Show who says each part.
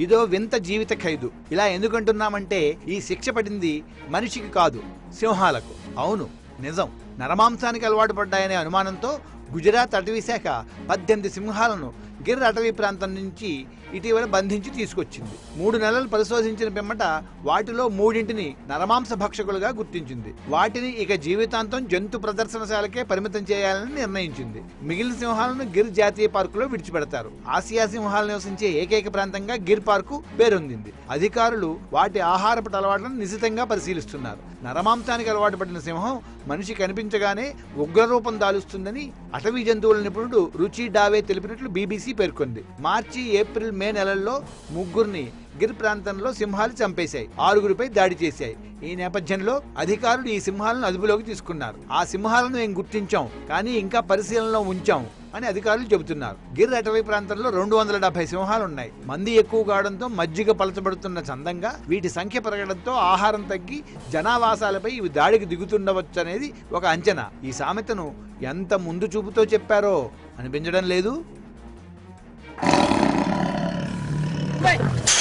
Speaker 1: ఇదో వింత జీవిత ఖైదు. ఇలా ఎందుకంటున్నామంటే ఈ శిక్ష పడింది మనిషికి కాదు సింహాలకు. అవును నిజం. నరమాంసానికి అలవాటు పడ్డాయనే అనుమానంతో గుజరాత్ అటవీ శాఖ పద్దెనిమిది సింహాలను గిర్ అటవీ ప్రాంతం నుంచి ఇటీవల బంధించి తీసుకొచ్చింది. మూడు నెలలు పరిశోధించిన పిమ్మట వాటిలో మూడింటిని నరమాంస భక్షకులుగా గుర్తించింది. వాటిని ఇక జీవితాంతం జంతు ప్రదర్శనశాలకే పరిమితం చేయాలని నిర్ణయించింది. మిగిలిన సింహాలను గిర్ జాతీయ పార్కులో విడిచిపెడతారు. ఆసియా సింహాలు నివసించే ఏకైక ప్రాంతంగా గిర్ పార్కు పేరొందింది. అధికారులు వాటి ఆహారపు అలవాట్లను నిశితంగా పరిశీలిస్తున్నారు. నరమాంసానికి అలవాటు పడిన సింహం మనిషి కనిపించగానే ఉగ్రరూపం దాలుస్తుందని అటవీ జంతువుల నిపుణుడు రుచి డావే తెలిపినట్లు బీబీసీ పేర్కొంది. మార్చి ఏప్రిల్ మే నెలల్లో ముగ్గురిని గిర్ ప్రాంతంలో సింహాలు చంపేశాయి. ఆరుగురిపై దాడి చేశాయి. ఈ నేపథ్యంలో అధికారులు ఈ సింహాలను అదుపులోకి తీసుకున్నారు. ఆ సింహాలను మేము గుర్తించాం? కానీ ఇంకా పరిశీలనలో ఉంచాం అని అధికారులు చెబుతున్నారు. గిర్ అటవీ ప్రాంతంలో రెండు వందల డెబ్బై సింహాలు ఉన్నాయి మంది ఎక్కువ కావడంతో మజ్జిగ పలచబడుతున్న చందంగా వీటి సంఖ్య పెరగడంతో ఆహారం తగ్గి జనావాసాలపై ఇవి దాడికి దిగుతుండవచ్చు అనేది ఒక అంచనా. ఈ సామెతను ఎంత ముందు చూపుతో చెప్పారో అనిపించడం లేదు?
Speaker 2: Wait!